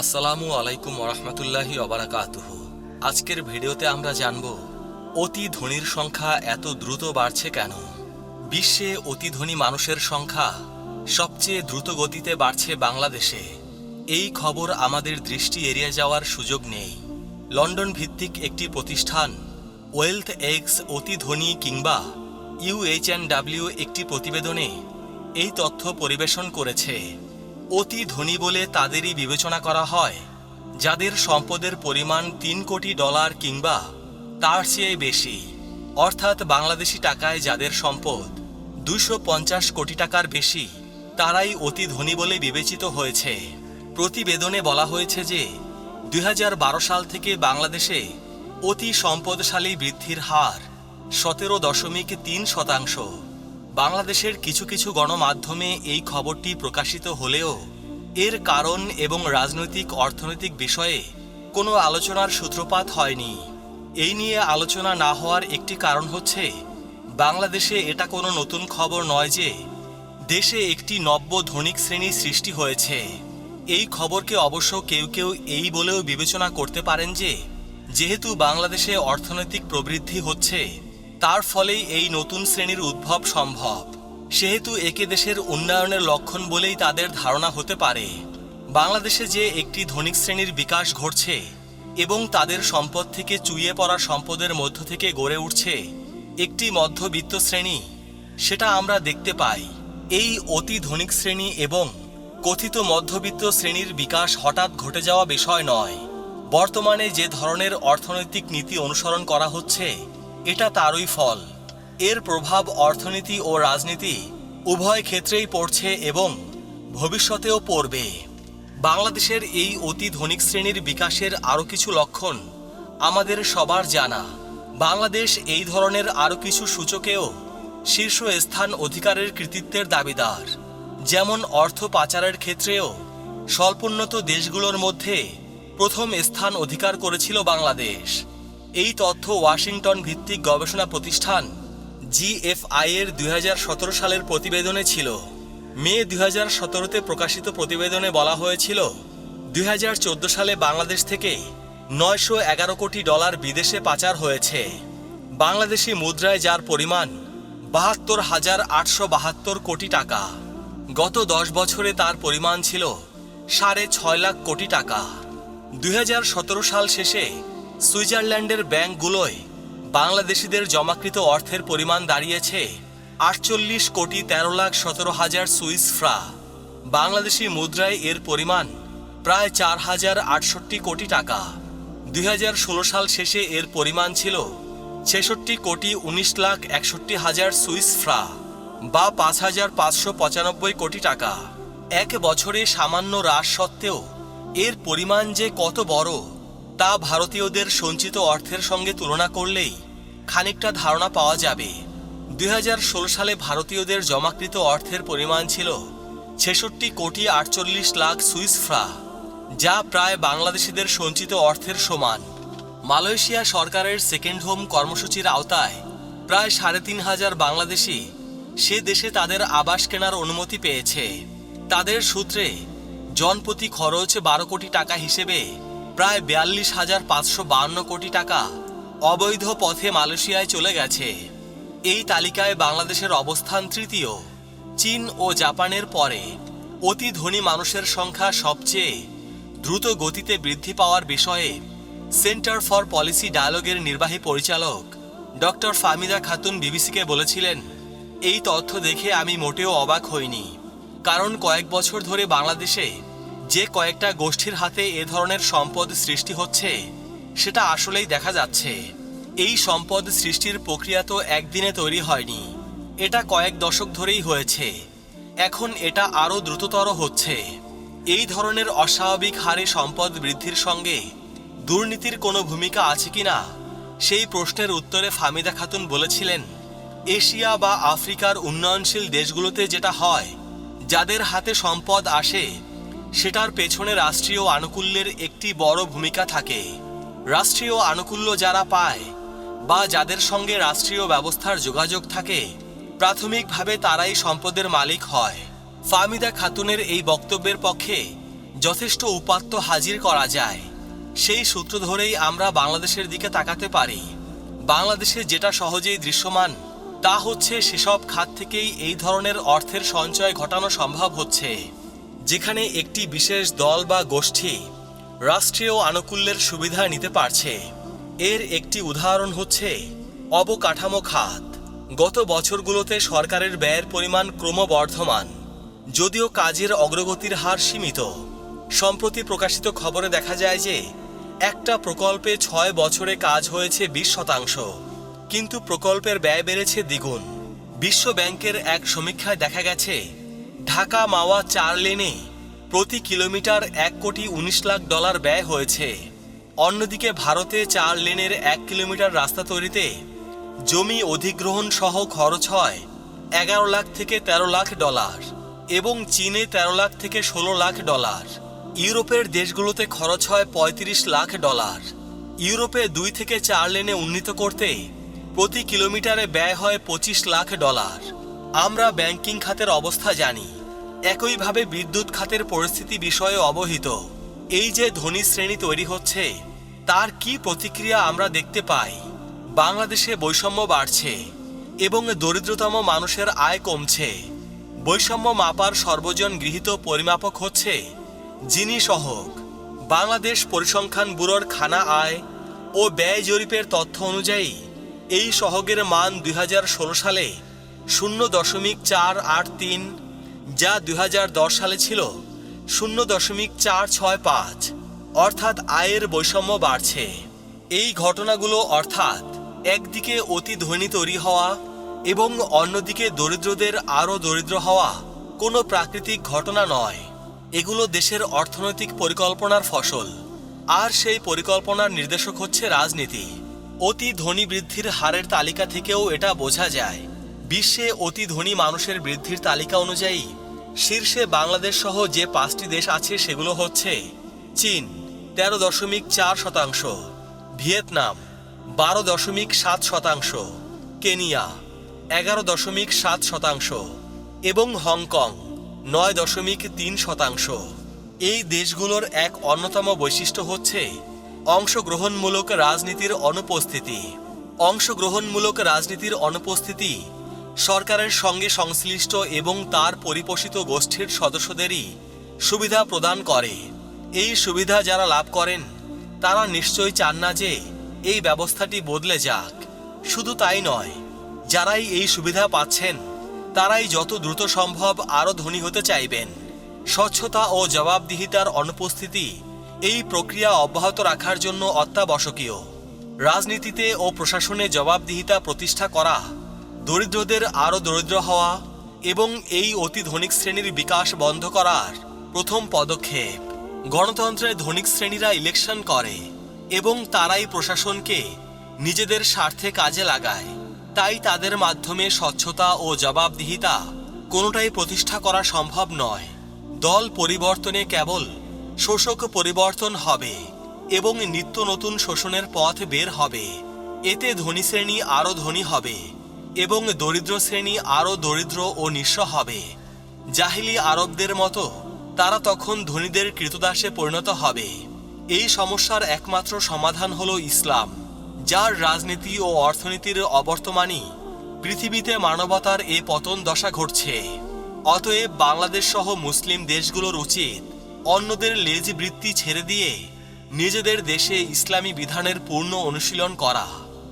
আসসালামু আলাইকুম ওরহমতুল্লাহি অবরাকাতুহ আজকের ভিডিওতে আমরা জানব, অতি ধনীর সংখ্যা এত দ্রুত বাড়ছে কেন? বিশ্বে অতি ধনী মানুষের সংখ্যা সবচেয়ে দ্রুত গতিতে বাড়ছে বাংলাদেশে। এই খবর আমাদের দৃষ্টি এড়িয়ে যাওয়ার সুযোগ নেই। লন্ডন ভিত্তিক একটি প্রতিষ্ঠান ওয়েলথ এক্স অতি ধনী কিংবা ইউএইচএনডাব্লিউ একটি প্রতিবেদনে এই তথ্য পরিবেশন করেছে। অতি ধনী বলে তাদেরই বিবেচনা করা হয়। যাদের সম্পদের পরিমাণ তিন কোটি ডলার কিংবা তার চেয়ে বেশি, অর্থাৎ বাংলাদেশি টাকায় যাদের সম্পদ দুশো কোটি টাকার বেশি, তারাই অতি ধনী বলে বিবেচিত হয়েছে। প্রতিবেদনে বলা হয়েছে যে, দুই হাজার বারো সাল থেকে বাংলাদেশে অতি সম্পদশালী বৃদ্ধির হার সতেরো দশমিক তিন শতাংশ। বাংলাদেশের কিছু কিছু গণমাধ্যমে এই খবরটি প্রকাশিত হলেও এর কারণ এবং রাজনৈতিক অর্থনৈতিক বিষয়ে কোনো আলোচনার সূত্রপাত হয়নি। এই নিয়ে আলোচনা না হওয়ার একটি কারণ হচ্ছে, বাংলাদেশে এটা কোনো নতুন খবর নয় যে দেশে একটি নব্য ধনিক শ্রেণি সৃষ্টি হয়েছে। এই খবরকে অবশ্য কেউ কেউ এই বলেও বিবেচনা করতে পারেন যে, যেহেতু বাংলাদেশে অর্থনৈতিক প্রবৃদ্ধি হচ্ছে তার ফলেই এই নতুন শ্রেণির উদ্ভব সম্ভব। সেহেতু একে দেশের উন্নয়নের লক্ষণ বলেই তাদের ধারণা হতে পারে। বাংলাদেশে যে একটি ধনিক শ্রেণির বিকাশ ঘটছে এবং তাদের সম্পদ থেকে চুইয়ে পড়া সম্পদের মধ্য থেকে গড়ে উঠছে একটি মধ্যবিত্ত শ্রেণি, সেটা আমরা দেখতে পাই। এই অতি ধনিক শ্রেণি এবং কথিত মধ্যবিত্ত শ্রেণির বিকাশ হঠাৎ ঘটে যাওয়া বিষয় নয়। বর্তমানে যে ধরনের অর্থনৈতিক নীতি অনুসরণ করা হচ্ছে এটা তারই ফল। এর প্রভাব অর্থনীতি ও রাজনীতি উভয় ক্ষেত্রেই পড়ছে এবং ভবিষ্যতেও পড়বে। বাংলাদেশের এই অতি ধনিক শ্রেণির বিকাশের আরও কিছু লক্ষণ আমাদের সবার জানা। বাংলাদেশ এই ধরনের আরও কিছু সূচকেও শীর্ষ স্থান অধিকারের কৃতিত্বের দাবিদার। যেমন অর্থ পাচারের ক্ষেত্রেও স্বল্পোন্নত দেশগুলোর মধ্যে প্রথম স্থান অধিকার করেছিল বাংলাদেশ। এই তথ্য ওয়াশিংটন ভিত্তিক গবেষণা প্রতিষ্ঠান জিএফআই এর দুই হাজার সতেরো সালের প্রতিবেদনে ছিল। মে দুই হাজার সতেরোতে প্রকাশিত প্রতিবেদনে বলা হয়েছিল, দুই হাজার চোদ্দ সালে বাংলাদেশ থেকে নয়শো এগারো কোটি ডলার বিদেশে পাচার হয়েছে। বাংলাদেশি মুদ্রায় যার পরিমাণ বাহাত্তর হাজার আটশো বাহাত্তর কোটি টাকা। গত দশ বছরে তার পরিমাণ ছিল সাড়ে ছয় লাখ কোটি টাকা। দুই হাজার সতেরো সাল শেষে সুইজারল্যান্ডের ব্যাংকগুলোয় বাংলাদেশিদের জমাকৃত অর্থের পরিমাণ দাঁড়িয়েছে আটচল্লিশ কোটি তেরো লাখ সতেরো হাজার সুইস ফ্রা। বাংলাদেশি মুদ্রায় এর পরিমাণ প্রায় চার হাজার আটষট্টি কোটি টাকা। দুই হাজার ষোলো সাল শেষে এর পরিমাণ ছিল ছেষট্টি কোটি উনিশ লাখ একষট্টি হাজার সুইস ফ্রা বা পাঁচ হাজার পাঁচশো পঁচানব্বই কোটি টাকা। এক বছরে সামান্য হ্রাস সত্ত্বেও এর পরিমাণ যে কত বড় তা ভারতীয়দের সঞ্চিত অর্থের সঙ্গে তুলনা করলেই খানিকটা ধারণা পাওয়া যাবে। দুই হাজার ষোলো সালে ভারতীয়দের জমাকৃত অর্থের পরিমাণ ছিল ছেষট্টি কোটি আটচল্লিশ লাখ সুইস ফ্রা, যা প্রায় বাংলাদেশিদের সঞ্চিত অর্থের সমান। মালয়েশিয়া সরকারের সেকেন্ড হোম কর্মসূচির আওতায় প্রায় সাড়ে তিন হাজার বাংলাদেশি সে দেশে তাদের আবাস কেনার অনুমতি পেয়েছে। তাদের সূত্রে জনপ্রতি খরচ বারো কোটি টাকা হিসেবে প্রায় বিয়াল্লিশ হাজার পাঁচশো বাহান্ন কোটি টাকা অবৈধ পথে মালয়েশিয়ায় চলে গেছে। এই তালিকায় বাংলাদেশের অবস্থান তৃতীয়, চীন ও জাপানের পরে অতি ধনী মানুষের সংখ্যা সবচেয়ে দ্রুত গতিতে বৃদ্ধি পাওয়ার বিষয়ে সেন্টার ফর পলিসি ডায়ালগের নির্বাহী পরিচালক ডক্টর ফামিদা খাতুন বিবিসিকে বলেছিলেন, এই তথ্য দেখে আমি মোটেও অবাক হইনি। কারণ কয়েক বছর ধরে বাংলাদেশে যে কয়েকটা গোষ্ঠীর হাতে এ ধরনের সম্পদ সৃষ্টি হচ্ছে, সেটা আসলেই দেখা যাচ্ছে। এই সম্পদ সৃষ্টির প্রক্রিয়া তো একদিনে তৈরি হয়নি। এটা কয়েক দশক ধরেই হয়েছে। এখন এটা আরও দ্রুততর হচ্ছে। এই ধরনের অস্বাভাবিক হারে সম্পদ বৃদ্ধির সঙ্গে দুর্নীতির কোনো ভূমিকা আছে কিনা সেই প্রশ্নের উত্তরে ফামিদা খাতুন বলেছিলেন, এশিয়া বা আফ্রিকার উন্নয়নশীল দেশগুলোতে যেটা হয়, যাদের হাতে সম্পদ আসে সেটার পেছনে রাষ্ট্রীয় আনুকূল্যের একটি বড় ভূমিকা থাকে। রাষ্ট্রীয় আনুকূল্য যারা পায় বা যাদের সঙ্গে রাষ্ট্রীয় ব্যবস্থার যোগাযোগ থাকে, প্রাথমিকভাবে তারাই সম্পদের মালিক হয়। ফামিদা খাতুনের এই বক্তব্যের পক্ষে যথেষ্ট উপাত্ত হাজির করা যায়। সেই সূত্র ধরেই আমরা বাংলাদেশের দিকে তাকাতে পারি। বাংলাদেশে যেটা সহজেই দৃশ্যমান, তা হচ্ছে সেসব খাত থেকেই এই ধরনের অর্থের সঞ্চয় ঘটানো সম্ভব হচ্ছে। যেখানে একটি বিশেষ দল বা গোষ্ঠী রাষ্ট্রীয় আনুকূল্যের সুবিধা নিতে পারছে। এর একটি উদাহরণ হচ্ছে অবকাঠামো খাত। গত বছরগুলোতে সরকারের ব্যয়ের পরিমাণ ক্রমবর্ধমান, যদিও কাজের অগ্রগতির হার সীমিত। সম্প্রতি প্রকাশিত খবরে দেখা যায় যে একটা প্রকল্পে ছয় বছরে কাজ হয়েছে বিশ শতাংশ, কিন্তু প্রকল্পের ব্যয় বেড়েছে দ্বিগুণ। বিশ্ব ব্যাংকের এক সমীক্ষায় দেখা গেছে ঢাকা মাওয়া চার লেনে প্রতি কিলোমিটার এক কোটি উনিশ লাখ ডলার ব্যয় হয়েছে। অন্যদিকে ভারতে চার লেনের এক কিলোমিটার রাস্তা তৈরিতে জমি অধিগ্রহণ সহ খরচ হয় এগারো লাখ থেকে ১৩ লাখ ডলার এবং চীনে ১৩ লাখ থেকে ষোলো লাখ ডলার। ইউরোপের দেশগুলোতে খরচ হয় ৩৫ লাখ ডলার। ইউরোপে দুই থেকে চার লেনে উন্নীত করতে প্রতি কিলোমিটারে ব্যয় হয় পঁচিশ লাখ ডলার। আমরা ব্যাংকিং খাতের অবস্থা জানি। একইভাবে বিদ্যুৎ খাতের পরিস্থিতি বিষয়ে অবহিত। এই যে ধনী শ্রেণি তৈরি হচ্ছে, তার কি প্রতিক্রিয়া আমরা দেখতে পাই? বাংলাদেশে বৈষম্য বাড়ছে এবং দরিদ্রতম মানুষের আয় কমছে। বৈষম্য মাপার সর্বজন গৃহীত পরিমাপক হচ্ছে যিনি সহক। বাংলাদেশ পরিসংখ্যান ব্যুরোর খানা আয় ও ব্যয় জরিপের তথ্য অনুযায়ী, এই সহগের মান দুই হাজার ষোলো সালে শূন্য দশমিক চার আট তিন, যা দু হাজার দশ সালে ছিল শূন্য দশমিক চার ছয় পাঁচ, অর্থাৎ আয়ের বৈষম্য বাড়ছে। এই ঘটনাগুলো অর্থাৎ একদিকে অতি ধনী তৈরি হওয়া এবং অন্যদিকে দরিদ্রদের আরও দরিদ্র হওয়া কোনো প্রাকৃতিক ঘটনা নয়। এগুলো দেশের অর্থনৈতিক পরিকল্পনার ফসল। আর সেই পরিকল্পনার নির্দেশক হচ্ছে রাজনীতি। অতি ধনী বৃদ্ধির হারের তালিকা থেকেও এটা বোঝা যায়। বিশ্বে অতি ধনী মানুষের বৃদ্ধির তালিকা অনুযায়ী, শীর্ষে বাংলাদেশ সহ যে পাঁচটি দেশ আছে সেগুলো হচ্ছে চীন তেরো দশমিক চার শতাংশ, ভিয়েতনাম বারো দশমিক সাত শতাংশ, কেনিয়া এগারো দশমিক সাত শতাংশ এবং হংকং নয় দশমিক তিন শতাংশ। এই দেশগুলোর এক অন্যতম বৈশিষ্ট্য হচ্ছে অংশগ্রহণমূলক রাজনীতির অনুপস্থিতি। অংশগ্রহণমূলক রাজনীতির অনুপস্থিতি সরকারের সঙ্গে সংশ্লিষ্ট এবং তার পরিপোষিত গোষ্ঠীর সদস্যদেরই সুবিধা প্রদান করে। এই সুবিধা যারা লাভ করেন, তারা নিশ্চয়ই চান না যে এই ব্যবস্থাটি বদলে যাক। শুধু তাই নয়, যারাই এই সুবিধা পাচ্ছেন, তারাই যত দ্রুত সম্ভব আরও ধনী হতে চাইবেন। স্বচ্ছতা ও জবাবদিহিতার অনুপস্থিতি এই প্রক্রিয়া অব্যাহত রাখার জন্য অত্যাবশ্যকীয়। রাজনীতিতে ও প্রশাসনে জবাবদিহিতা প্রতিষ্ঠা করা দরিদ্রদের আরও দরিদ্র হওয়া এবং এই অতি ধনিক শ্রেণির বিকাশ বন্ধ করার প্রথম পদক্ষেপ। গণতন্ত্রে ধনিক শ্রেণীরা ইলেকশন করে এবং তারাই প্রশাসনকে নিজেদের স্বার্থে কাজে লাগায়। তাই তাদের মাধ্যমে স্বচ্ছতা ও জবাবদিহিতা কোনোটাই প্রতিষ্ঠা করা সম্ভব নয়। দল পরিবর্তনে কেবল শোষক পরিবর্তন হবে এবং নিত্য নতুন শোষণের পথ বের হবে। এতে ধনী শ্রেণি আরও ধনী হবে। এবং দরিদ্র শ্রেণি আরও দরিদ্র ও নিঃস্ব হবে। জাহিলি আরবদের মতো, তারা তখন ধনীদের কৃতদাসে পরিণত হবে। এই সমস্যার একমাত্র সমাধান হল ইসলাম, যার রাজনীতি ও অর্থনীতির অবর্তমানই পৃথিবীতে মানবতার এ পতন দশা ঘটছে। অতএব বাংলাদেশ সহ মুসলিম দেশগুলোর উচিত অন্যদের লেজ বৃত্তি ছেড়ে দিয়ে নিজেদের দেশে ইসলামী বিধানের পূর্ণ অনুশীলন করা।